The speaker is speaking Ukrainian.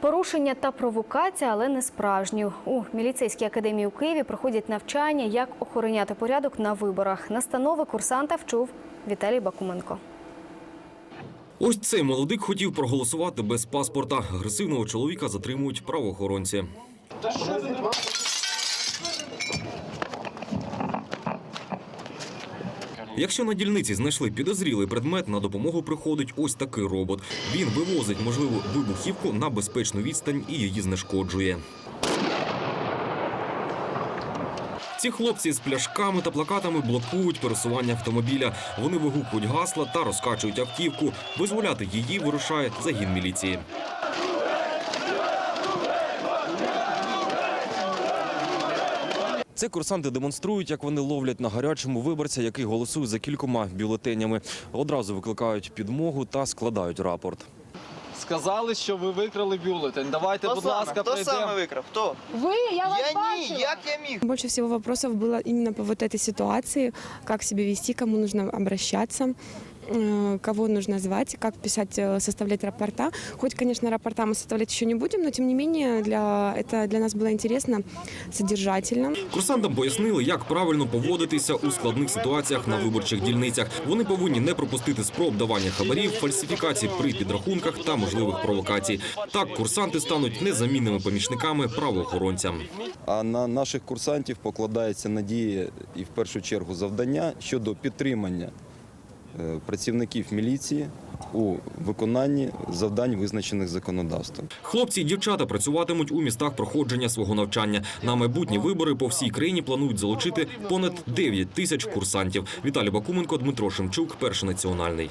Порушення та провокація, але не справжні. У міліцейській академії у Києві проходять навчання, як охороняти порядок на виборах. Настанови курсанта вчув Віталій Бакуменко. Ось цей молодик хотів проголосувати без паспорта. Агресивного чоловіка затримують правоохоронці. Якщо на дільниці знайшли підозрілий предмет, на допомогу приходить ось такий робот. Він вивозить можливу вибухівку на безпечну відстань і її знешкоджує. Ці хлопці з пляшками та плакатами блокують пересування автомобіля. Вони вигукують гасла та розкачують автівку. Визволяти її вирушає загін міліції. Це курсанти демонструють, як вони ловлять на гарячому виборця, який голосує за кількома бюлетенями. Одразу викликають підмогу та складають рапорт. Сказали, що ви викрали бюлетень. Давайте, Хто будь саме? ласка, Хто прийдемо. саме викрав? Хто? Вы, я вас Я ні, бачила. як я міг? Больше всего вопросов было именно по вот этой ситуации, как себя вести, кому нужно обращаться, э, кого нужно звать, как писать, э, составлять рапорта. Хоть, конечно, рапорта мы составлять еще не будем, но тем не менее для, это для нас было интересно, содержательно. Курсантам пояснили, як правильно поводитися у складних ситуаціях на виборчих дільницях. Вони повинні не пропустити спроб давання хабарів, фальсифікацій при підрахунках та можливих провокацій. Так курсанти стануть незамінними помічниками правоохоронцям. А на наших курсантів покладається надія і в першу чергу завдання щодо підтримання е, працівників міліції у виконанні завдань, визначених законодавством. Хлопці і дівчата працюватимуть у містах проходження свого навчання. На майбутні вибори по всій країні планують залучити понад 9 тисяч курсантів. Віталій Бакуменко, Дмитро Шемчук, перший національний.